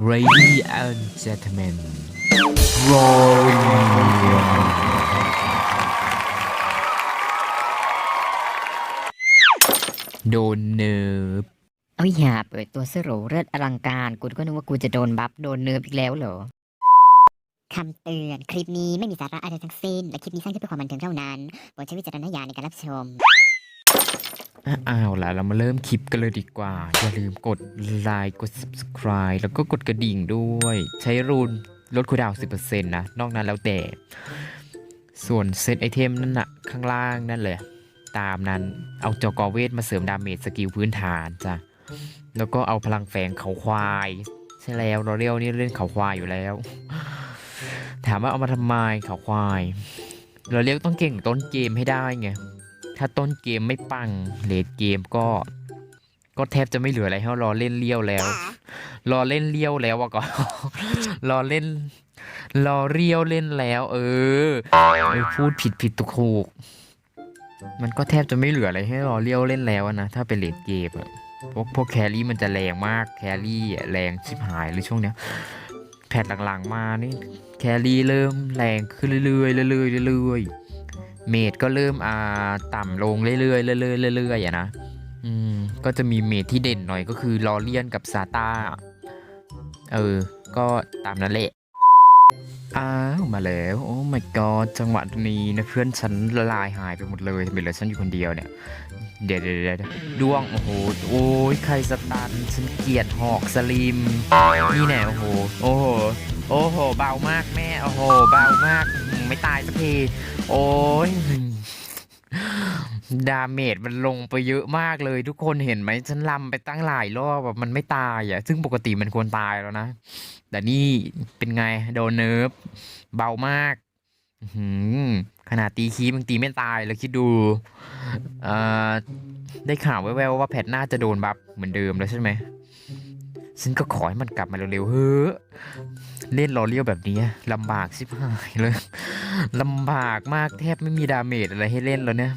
Ladies and gentlemen rolling โดนเนิบเอาอย่าเปิดตัวสโรเลิศอลังการ กูก็นึกว่ากูจะโดนบัฟโดนเนิร์ฟอีกแล้วเหรอ คำเตือน คลิปนี้ไม่มีสาระอะไรทั้งสิ้น และคลิปนี้สร้างขึ้นเพื่อความบันเทิงเท่านั้นโปรดใช้วิจารณญาณในการรับชม อ้าวล่ะเรามาเริ่มคลิปกันเลยดีกว่า อย่าลืมกดไลค์กด subscribe แล้วก็กดกระดิ่งด้วย ใช้รูนลดคูดาวน์10%นะ นอกนั้นแล้วแต่ ส่วนเซตไอเทมนั่นน่ะข้างล่างนั่นเลย ตามนั้นเอาจอกอเวทมาเสริมดาเมจสกิลพื้นฐานจ้ะ แล้วก็เอาพลังแฝงเขาควาย ใช่แล้วเราเรียวนี่เล่นเขาควายอยู่แล้ว ถามว่าเอามาทำไมเขาควาย เราเรียกต้องเก่งต้นเกมให้ได้ไง ถ้าต้นเกมไม่ปังเลดเกมก็ ก็แทบจะไม่เหลืออะไรให้รอเล่นเลี้ยวแล้ว รอเล่นเลี้ยวแล้วอะก็รอเล่น รอเรียวเล่นแล้ว เออพูดผิดผิดตุกถูกมันก็แทบจะไม่เหลืออะไรให้รอเลี้ยวเล่นแล้วนะ ถ้าเป็นเลดเกมอะพวกพวกแครี่มันจะแรงมากแครี่แรงชิบหายเลยช่วงเนี้ยแพทหลังๆมานี่แครี่เริ่มแรงขึ้นเรื่อยๆเรื่อยๆเรื่อยๆ เมดก็เริ่มอ่าต่ำลงเรื่อยๆเรื่อยๆเรื่อยๆอะนะอืมก็จะมีเมดที่เด่นหน่อยก็คือลอเลียนกับซาตาเออ ก็ตามนั้นแหละอ้าวมาแล้ว โอ้ my god จังหวะนี้นะเพื่อนฉันละลายหายไปหมดเลยทำไมเหลือฉันอยู่คนเดียวเนี่ย เดี๋ยวเดี๋ยวเดี๋ยวดวง โอ้โห โอ้ยใครสตัน ฉันเกลียดหอกสลิม นี่แน่โอ้โห โอ้โห โอ้โห เบามากแม่ โอ้โห เบามาก ไม่ตายสักที โอ้ยดาเมจมันลงไปเยอะมากเลย ทุกคนเห็นไหมฉันลำไปตั้งหลายรอบแบบมันไม่ตายอะ ซึ่งปกติมันควรตายแล้วนะ แต่นี่เป็นไงโดนเนิร์ฟเบามากหขนาดตีคีบังตีไม่ตายเลยคิดดูได้ข่าวแววๆว่าแพทหน้าจะโดนบัฟเหมือนเดิมแล้วใช่ไหม ฉันก็ขอให้มันกลับมาเร็วๆเฮ้อเล่นรอเลี้ยวแบบนี้ลำบากชิบหายเลยลำบากมากแทบไม่มีดาเมจอะไรให้เล่นแล้วเนี่ย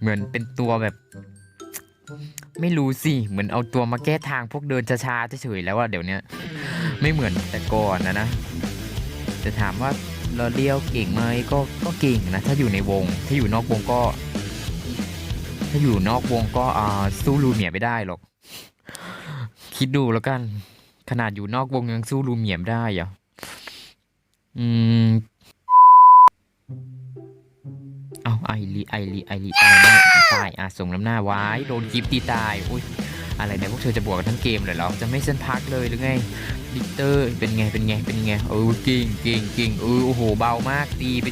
เหมือนเป็นตัวแบบ ไม่รู้สิเหมือนเอาตัวมาแก้ทางพวกเดินช้าๆเฉยๆแล้วอะเดี๋ยวนี้ไม่เหมือนแต่ก่อนนะนะจะถามว่าเราเลี้ยวเก่งไหมก็ก็เก่งนะ ถ้าอยู่ในวง ถ้าอยู่นอกวงก็ ถ้าอยู่นอกวงก็อ่าสู้ลูเมียไม่ได้หรอก คิดดูแล้วกัน ขนาดอยู่นอกวงยังสู้ลูเมียมได้อะอืม เอาไอรีไอรีไอรีตายแน่ตายอะส่งน้ำหน้าไว้ โดนกิฟตีตายอุ้ยอะไรเนี่ยพวกเธอจะบวกกันทั้งเกมเลยเหรอ จะไม่เส้นพักเลยหรือไงดิเตอร์เป็นไงเป็นไงเป็นไงเออเก่งเก่งเก่งเออโอ้โหเบามากตีไป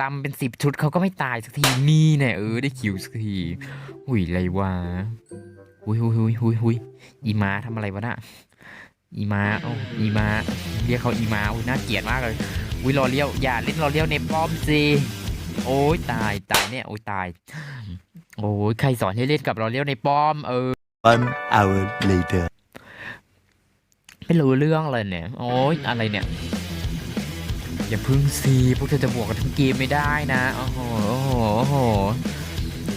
ลำเป็นสิบชุดเขาก็ไม่ตายสักทีนี่แน่เออได้คิวสักทีหุยไรวะ หุยหุยหุยหุยหุยอีมาทำอะไรวะน่ะอีมาโอ้อีมาเรียกเขาอีมาอุ้ยน่าเกลียดมากเลยอุ้ยรอเลี้ยวอย่าเล่นรอเลี้ยวในป้อมสิโอ้ยตายตายเนี่ยโอ้ยตายโอ้ยใครสอนให้เล่นกับรอเลี้ยวในป้อมเออ One hour later. ไม่รู้เรื่องเลยเนี่ย โอ้ยอะไรเนี่ย อย่าพึ่งซีพวกเธอจะบวกกันทั้งเกมไม่ได้นะโอ้โหโอ้โหโอ้โห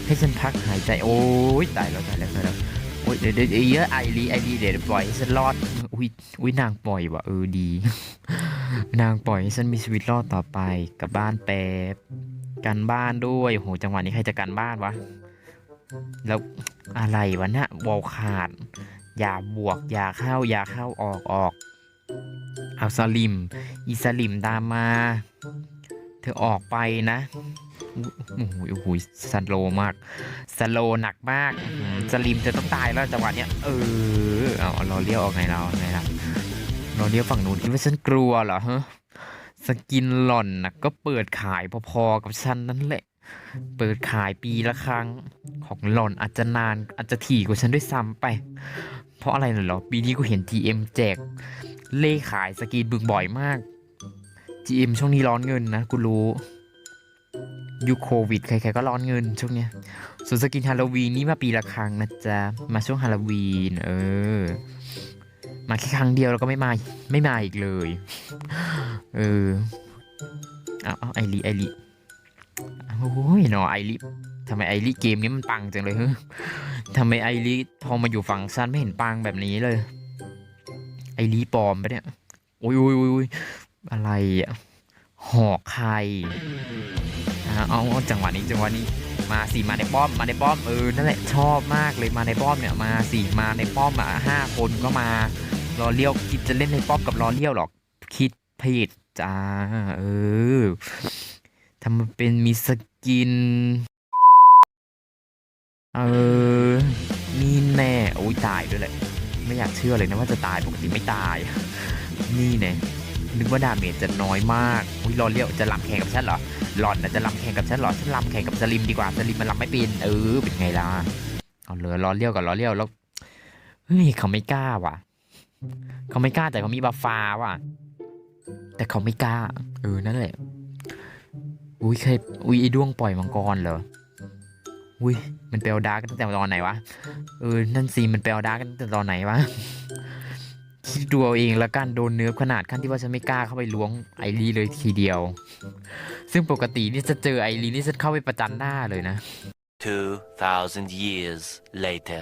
ให้ฉันพักหายใจ โอ้ยตายแล้วตายแล้วตายแล้วโอ้ย เดี๋ยวเดี๋ยวเยอะไอรีไอรีเดี๋ยวปล่อยให้ฉันรอดอุ้ยอุ้ยนางปล่อยว่ะเออดี นางปล่อยให้ฉันมีชีวิตรอดต่อไปกับบ้านแป๊บกันบ้านด้วยโอ้โหจังหวะนี้ใครจะกันบ้านวะแล้วอะไรวะเนี่ยวอลขาด อย่าบวก อย่าเข้า อย่าเข้าออกออก เอาสลิม อีสลิมตามมา เธอออกไปนะ โอ้โหโอ้โหสโลว์มากสโลว์หนักมากอื้อหือสลิมเธอต้องตายแล้วจังหวะเนี้ยเออเอาเอาเราเลี้ยวออกไงเราไงล่ะเราเลี้ยวฝั่งนู้นคิดว่าฉันกลัวเหรอฮะสกินหล่อนนะก็เปิดขายพอๆกับฉันนั่นแหละ เปิดขายปีละครั้งของหล่อนอาจจะนานอาจจะถี่กว่าฉันด้วยซ้ำไป เพราะอะไรเหรอปีนี้กูเห็น GM แจก เล่ขายสกรีนบึกบ่อยมาก GM ช่วงนี้ร้อนเงินนะกูรู้ ยุคโควิดใครๆก็ร้อนเงินช่วงเนี้ยส่วนสกินฮาโลวีนนี่มาปีละครั้งนะจ๊ะ มาช่วงฮาโลวีนเออ มาแค่ครั้งเดียวแล้วก็ไม่มาไม่มาอีกเลย เออเอาเอาไอรีไอรีโอ้ยหนอไอรีทำไมไอรีเกมนี้มันปังจังเลยเฮ้ยทำไมไอรีพอมาอยู่ฝั่งซันไม่เห็นปังแบบนี้เลย ไอรีปลอมปะเนี่ยโอ้ยโอ้ยโอ้ยอะไรอะหอกใคร เอาจังหวะนี้จังหวะนี้มาสิมาในป้อมมาในป้อมเออนั่นแหละชอบมากเลยมาในป้อมเนี่ยมาสิมาในป้อมอะห้าคนก็มารอเลี้ยวคิดจะเล่นในป้อมกับรอเลี้ยวหรอกคิดผิดจ้าเออทำมาเป็นมีสกินเออนี่แน่โอ้ยตายด้วยแหละไม่อยากเชื่อเลยนะว่าจะตายปกติไม่ตาย นี่แน่ นึกว่าดาเมจจะน้อยมากอุ้ยรอเลี้ยวจะลำแข่งกับฉันเหรอหล่อนนะจะลำแข่งกับฉันเหรอฉันลำแข่งกับสลิมดีกว่าสลิมมันลำไม่เป็นเออเป็นไงล่ะเอาเลยล้อเลี้ยวกับล้อเลี้ยวแล้วเฮ้ยเขาไม่กล้าว่ะ เขาไม่กล้าแต่เขามีบัฟฟ้าว่ะ แต่เขาไม่กล้าเออนั่นแหละอุ้ยเคยอุ้ยไอ้ด้วงปล่อยมังกรเหรออุ้ยมันไปเอาดาร์กกันตั้งแต่ตอนไหนวะเออนั่นสิมันไปเอาดาร์กกันตั้งแต่ตอนไหนวะ คิดดูเอาเองแล้วกันโดนเนื้อขนาดขั้นที่ว่าฉันไม่กล้าเข้าไปล้วงไอรีเลยทีเดียว ซึ่งปกตินี่จะเจอไอรีนี่ฉันเข้าไปประจันหน้าเลยนะ 2,000 years later.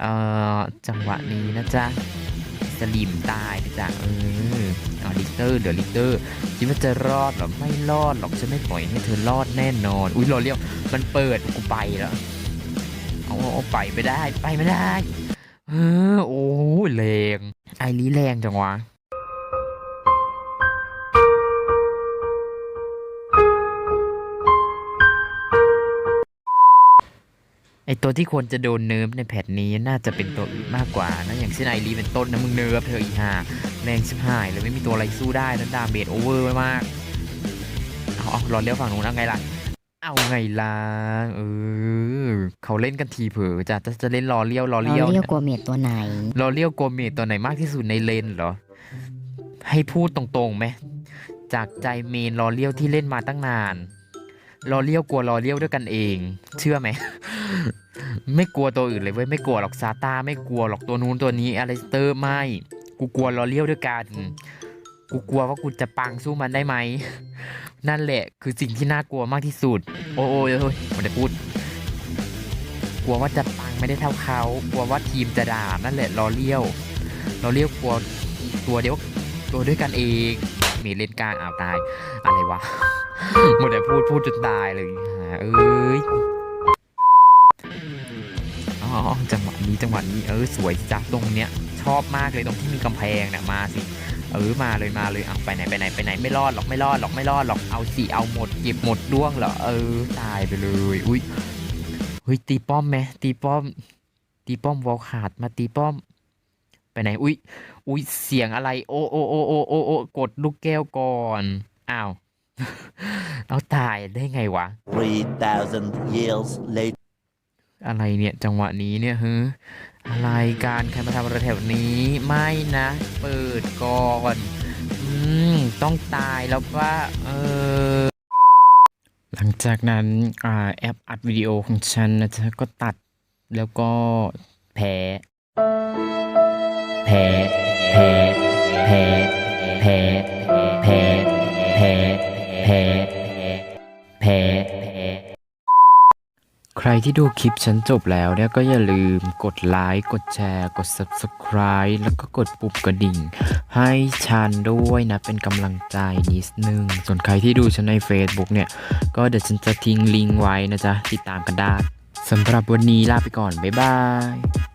เอ่อจังหวะนี้นะจ๊ะสลิมตายนะจ๊ะเออเอาลิกเตอร์เดี๋ยวลิกเตอร์คิดว่าจะรอดเหรอไม่รอดหรอกฉันไม่ปล่อยให้เธอรอดแน่นอน อุ้ยรอเรียวมันเปิดกูไปแล้วเอาเอาเอาไปไม่ได้ไปไม่ได้เออโอ้ยแรง ไอรีแรงจังวะไอตัวที่ควรจะโดนเนิร์ฟในแพทนี้น่าจะเป็นตัวอื่นมากกว่านะอย่างเช่นไอรีเป็นต้นนะมึงเนิร์ฟเธออีห่าแรงชิบหายเลยไม่มีตัวอะไรสู้ได้นั้นดาเมจโอเวอร์มากเอาเอารอเลี้ยวฝั่งนู้นเอาไงล่ะ เอาไงล่ะเออเขาเล่นกันทีเผลอจะจะจะเล่นรอเลี้ยวรอเราเลี้ยวเรียเนี่กยกลัวเมียตัวไหนรอเลี้ยวโกเมตตัวไหนมากที่สุดในเลนเหรอ ให้พูดตรงๆไหมจากใจเมนรอเลี้ยวที่เล่นมาตั้งนานรอเลี้ยวกลัวรอเลี้ยวด้วยกันเอง เชื่อไหมไม่กลัวตัวอื่นเลยเว้ยไม่กลัวหรอกซาตาไม่กลัวหรอกตัวนู้นตัวนี้อลิสเตอร์ไม่กูกลัวรอเลี้ยวด้วยกัน กูกลัวว่ากูจะปังสู้มันได้ไหม นั่นแหละคือสิ่งที่น่ากลัวมากที่สุด โอ้ยโอ้ยโอ้ยไมันจะพูด กลัวว่าจะปังไม่ได้เท่าเขา กลัวว่าทีมจะด่านั่นแหละรอเลี้ยวรอเลี้ยวกลัวตัวเดียวตัวด้วยกันเองมีเล่นกลางอ้าวตาย อะไรวะหมดแต่พูดพูดจนตายเลยเอ้ยอ๋อจังหวะนี้จังหวะนี้เออสวยจ้ะตรงเนี้ยชอบมากเลยตรงที่มีกำแพงเนี่ยมาสิ เออมาเลยมาเลยเอาไปไหนไปไหนไปไหนไม่รอดหรอกไม่รอดหรอกไม่รอดหรอกเอาสิเอาหมดเก็บหมดด้วงเหรอเออตายไปเลยอุ้ยเฮ้ยตีป้อมไหมตีป้อม ตีป้อมวอลขาดมาตีป้อม ไปไหนอุ้ยอุ้ยเสียงอะไร โอโอโอโอโอโอกดลูกแก้วก่อนอ้าวเอาตายได้ไงวะ3,000 years later. อะไรเนี่ยจังหวะนี้เนี่ยฮึอะไรการใครมาทำอะไรแถวนี้ไม่นะ เปิดก่อนอืมต้องตายแล้วว่าเออหลังจากนั้นอ่าแอปอัดวิดีโอของฉันนะจ๊ะก็ตัดแล้วก็แพ้แพ้ ที่ดูคลิปฉันจบแล้วเนี่ยก็อย่าลืมกดไลค์กดแชร์ กด Subscribe แล้วก็กดปุ่มกระดิ่ง ให้ฉันด้วยนะเป็นกำลังใจนิดนึง ส่วนใครที่ดูฉันใน Facebook เนี่ย ก็เดี๋ยวฉันจะทิ้งลิงก์ไว้นะจ๊ะ ติดตามกันได้สำหรับวันนี้ลาไปก่อน บ๊ายบาย